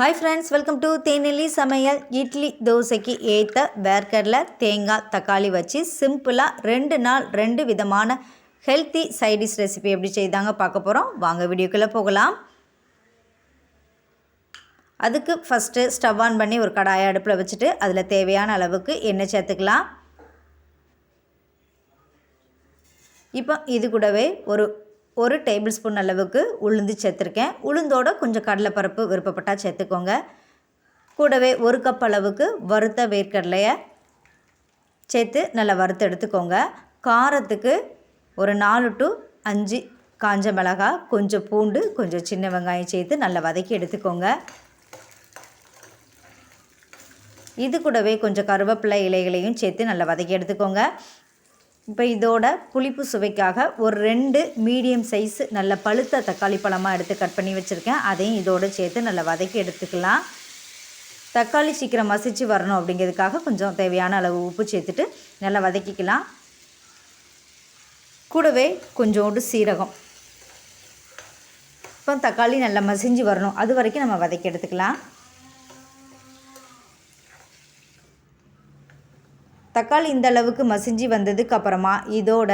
Hi friends welcome to Thenelli சமையல் இட்லி தோசைக்கு ஏற்ற வேர்க்கடலை தேங்காய் தக்காளி வச்சு சிம்பிளாக ரெண்டு நாள் ரெண்டு விதமான ஹெல்த்தி சைடிஷ் ரெசிபி எப்படி செய்தாங்க பார்க்க போகிறோம் வாங்க வீடியோக்குள்ளே போகலாம் அதுக்கு ஃபஸ்ட்டு ஸ்டவ் ஆன் பண்ணி ஒரு கடாயை அடுப்பில் வச்சுட்டு அதில் தேவையான அளவுக்கு எண்ணெய் சேர்த்துக்கலாம் இப்போ இது கூடவே ஒரு ஒரு டேபிள் ஸ்பூன் அளவுக்கு உளுந்து சேர்த்துருக்கேன். உளுந்தோட கொஞ்சம் கடலைப்பருப்பு விருப்பப்பட்டால் சேர்த்துக்கோங்க. கூடவே ஒரு கப் அளவுக்கு வறுத்த வேர்க்கடலையை சேர்த்து நல்லா வறுத்து எடுத்துக்கோங்க. காரத்துக்கு ஒரு நாலு டு அஞ்சு காஞ்ச மிளகாய் கொஞ்சம் பூண்டு கொஞ்சம் சின்ன வெங்காயம் சேர்த்து நல்லா வதக்கி எடுத்துக்கோங்க. இது கூடவே கொஞ்சம் கருவேப்பிலை இலைகளையும் சேர்த்து நல்லா வதக்கி எடுத்துக்கோங்க. இப்போ இதோட புளிப்பு சுவைக்காக ஒரு ரெண்டு மீடியம் சைஸ் நல்ல பழுத்த தக்காளி பழமாக எடுத்து கட் பண்ணி வச்சுருக்கேன். அதையும் இதோடு சேர்த்து நல்லா வதக்கி எடுத்துக்கலாம். தக்காளி சீக்கிரம் மசிச்சு வரணும் அப்படிங்கிறதுக்காக கொஞ்சம் தேவையான அளவு உப்பு சேர்த்துட்டு நல்லா வதக்கிக்கலாம். கூடவே கொஞ்சோண்டு சீரகம். இப்போ தக்காளி நல்லா மசிஞ்சு வரணும். அது வரைக்கும் நம்ம வதக்கி எடுத்துக்கலாம். தக்காளி இந்த அளவுக்கு மசிஞ்சு வந்ததுக்கு அப்புறமா இதோட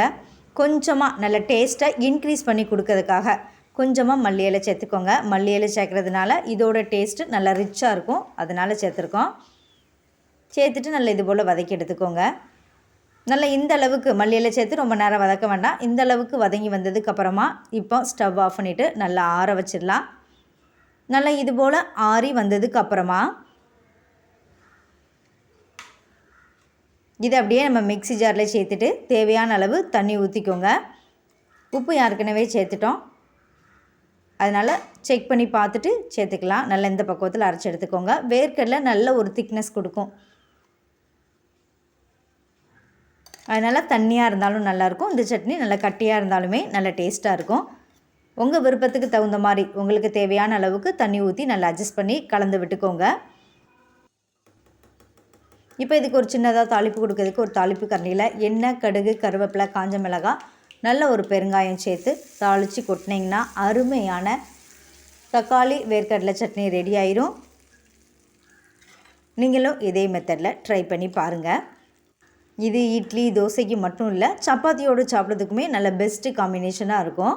கொஞ்சமாக நல்ல டேஸ்ட்டை இன்க்ரீஸ் பண்ணி கொடுக்கறதுக்காக கொஞ்சமாக மல்லி இலை சேர்த்துக்கோங்க. மல்லி இலை சேர்க்குறதுனால இதோட டேஸ்ட்டு நல்லா ரிச்சாக இருக்கும். அதனால் சேர்த்துருக்கோம். சேர்த்துட்டு நல்லா இது போல் வதக்கி எடுத்துக்கோங்க. நல்லா இந்த அளவுக்கு மல்லி இலை சேர்த்து ரொம்ப நேரம் வதக்க வேண்டாம். இந்த அளவுக்கு வதங்கி வந்ததுக்கப்புறமா இப்போ ஸ்டவ் ஆஃப் பண்ணிவிட்டு நல்லா ஆற வச்சிடலாம். நல்லா இது போல் ஆறி வந்ததுக்கப்புறமா இதை அப்படியே நம்ம மிக்சி ஜாரில் சேர்த்துட்டு தேவையான அளவு தண்ணி ஊற்றிக்கோங்க உப்பு ஏற்கனவே சேர்த்துட்டோம். அதனால் செக் பண்ணி பார்த்துட்டு சேர்த்துக்கலாம். நல்லா இந்த பக்குவத்தில் அரைச்சி எடுத்துக்கோங்க. வேர்க்கடலை நல்ல ஒரு திக்னஸ் கொடுக்கும். அதனால் தண்ணியாக இருந்தாலும் நல்லாயிருக்கும். இந்த சட்னி நல்லா கட்டியாக இருந்தாலுமே நல்ல டேஸ்ட்டாக இருக்கும். உங்கள் விருப்பத்துக்கு தகுந்த மாதிரி உங்களுக்கு தேவையான அளவுக்கு தண்ணி ஊற்றி நல்லா அட்ஜஸ்ட் பண்ணி கலந்து விட்டுக்கோங்க. இப்போ இதுக்கு ஒரு சின்னதாக தாளிப்பு கொடுக்கறதுக்கு ஒரு தாளிப்பு கரண்டியில் எண்ணெய் கடுகு கருவேப்பிலை காஞ்ச மிளகாய் நல்ல ஒரு பெருங்காயம் சேர்த்து தாளித்து கொட்டினீங்கன்னா அருமையான தக்காளி வேர்க்கடலை சட்னி ரெடி ஆயிரும். நீங்களும் இதே மெத்தடில் ட்ரை பண்ணி பாருங்கள் இது இட்லி தோசைக்கு மட்டும் இல்லை சப்பாத்தியோடு சாப்பிட்றதுக்குமே நல்ல பெஸ்ட்டு காம்பினேஷனாக இருக்கும்.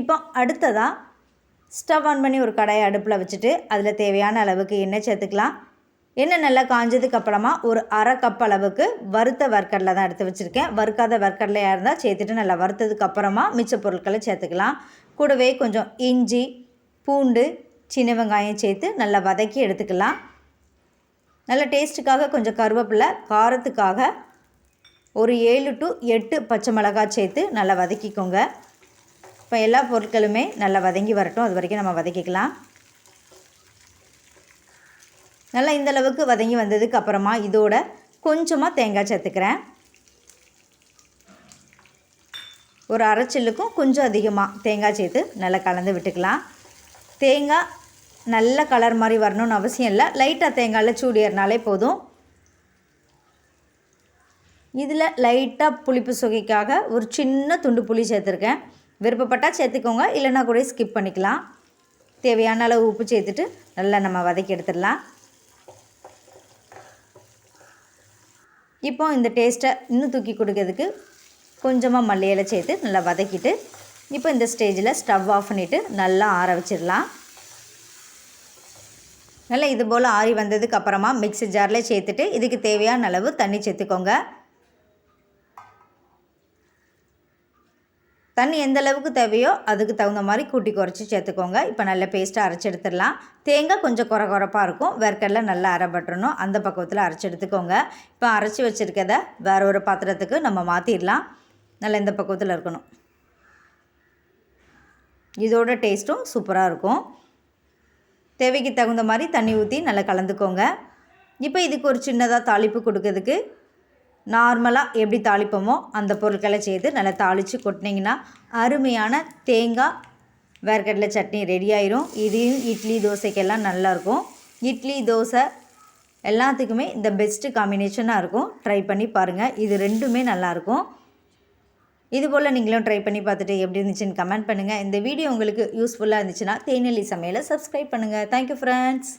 இப்போ அடுத்ததாக ஸ்டவ் ஆன் பண்ணி ஒரு கடாயை அடுப்பில் வச்சுட்டு அதில் தேவையான அளவுக்கு எண்ணெய் சேர்த்துக்கலாம். எண்ணெய் நல்லா காஞ்சதுக்கு அப்புறமா ஒரு அரை கப் அளவுக்கு வறுத்த வர்க்கடலை தான் எடுத்து வச்சுருக்கேன். வறுக்காத வர்க்கடலையாக இருந்தால் சேர்த்துட்டு நல்லா வறுத்ததுக்கு அப்புறமா மிச்ச பொருட்களை சேர்த்துக்கலாம். கூடவே கொஞ்சம் இஞ்சி பூண்டு சின்ன வெங்காயம் சேர்த்து நல்லா வதக்கி எடுத்துக்கலாம். நல்ல டேஸ்ட்டுக்காக கொஞ்சம் கருவேப்பிலை காரத்துக்காக ஒரு ஏழு டு எட்டு பச்சை மிளகாய் சேர்த்து நல்லா வதக்கிக்கோங்க. இப்போ எல்லா பொருட்களுமே நல்லா வதங்கி வரட்டும். அது வரைக்கும் நம்ம வதக்கிக்கலாம். நல்லா இந்தளவுக்கு வதங்கி வந்ததுக்கு அப்புறமா இதோட கொஞ்சமாக தேங்காய் சேர்த்துக்கிறேன். ஒரு அரைச்சில்லுக்கும் கொஞ்சம் அதிகமாக தேங்காய் சேர்த்து நல்லா கலந்து விட்டுக்கலாம். தேங்காய் நல்ல கலர் மாதிரி வரணும்னு அவசியம் இல்லை. லைட்டாக தேங்காயில் சூடியறனாலே போதும். இதில் லைட்டாக புளிப்பு சுகைக்காக ஒரு சின்ன துண்டு புளி சேர்த்துருக்கேன். விருப்பப்பட்டால் சேர்த்துக்கோங்க. இல்லைன்னா கூட ஸ்கிப் பண்ணிக்கலாம். தேவையான அளவு உப்பு சேர்த்துட்டு நல்லா நம்ம வதக்கி எடுத்துடலாம். இப்போ இந்த டேஸ்ட்டை இன்னும் தூக்கி கொடுக்கறதுக்கு கொஞ்சமாக மல்லி இலை சேர்த்து நல்லா வதக்கிட்டு இப்போ இந்த ஸ்டேஜில் ஸ்டவ் ஆஃப் பண்ணிவிட்டு நல்லா ஆற வச்சிடலாம். நல்லா இது போல் ஆறி வந்ததுக்கு அப்புறமா மிக்ஸி ஜாரில் சேர்த்துட்டு இதுக்கு தேவையான அளவு தண்ணி சேர்த்துக்கோங்க. தண்ணி எந்த அளவுக்கு தேவையோ அதுக்கு தகுந்த மாதிரி கூட்டி குறைச்சி சேர்த்துக்கோங்க. இப்போ நல்ல பேஸ்ட்டாக அரைச்சி எடுத்துடலாம். தேங்காய் கொஞ்சம் குறை குறைப்பாக இருக்கும். வேர்க்கடல நல்லா அரைப்பட்டுறணும் அந்த பக்குவத்தில் அரைச்சி எடுத்துக்கோங்க. இப்போ அரைச்சி வச்சுருக்கத வேறு ஒரு பாத்திரத்துக்கு நம்ம மாற்றிடலாம் நல்லா இந்த பக்குவத்தில் இருக்கணும். இதோட டேஸ்ட்டும் சூப்பராக இருக்கும். தேவைக்கு தகுந்த மாதிரி தண்ணி ஊற்றி நல்லா கலந்துக்கோங்க. இப்போ இதுக்கு ஒரு சின்னதாக தாளிப்பு கொடுக்கறதுக்கு நார்மலாக எப்படி தாளிப்போமோ அந்த பொருட்களை சேர்த்து நல்லா தாளித்து கொட்டினீங்கன்னா அருமையான தேங்காய் வேர்க்கடலை சட்னி ரெடி ஆயிரும். இதையும் இட்லி தோசைக்கெல்லாம் நல்லாயிருக்கும். இட்லி தோசை எல்லாத்துக்குமே இந்த பெஸ்ட்டு காம்பினேஷனாக இருக்கும். ட்ரை பண்ணி பாருங்கள் இது ரெண்டுமே நல்லாயிருக்கும். இது போல் நீங்களும் ட்ரை பண்ணி பார்த்துட்டு எப்படி இருந்துச்சுன்னு கமெண்ட் பண்ணுங்கள் இந்த வீடியோ உங்களுக்கு யூஸ்ஃபுல்லாக இருந்துச்சுன்னா தேனெல்லி சமையலை சப்ஸ்கிரைப் பண்ணுங்கள் தேங்க்யூ ஃப்ரெண்ட்ஸ்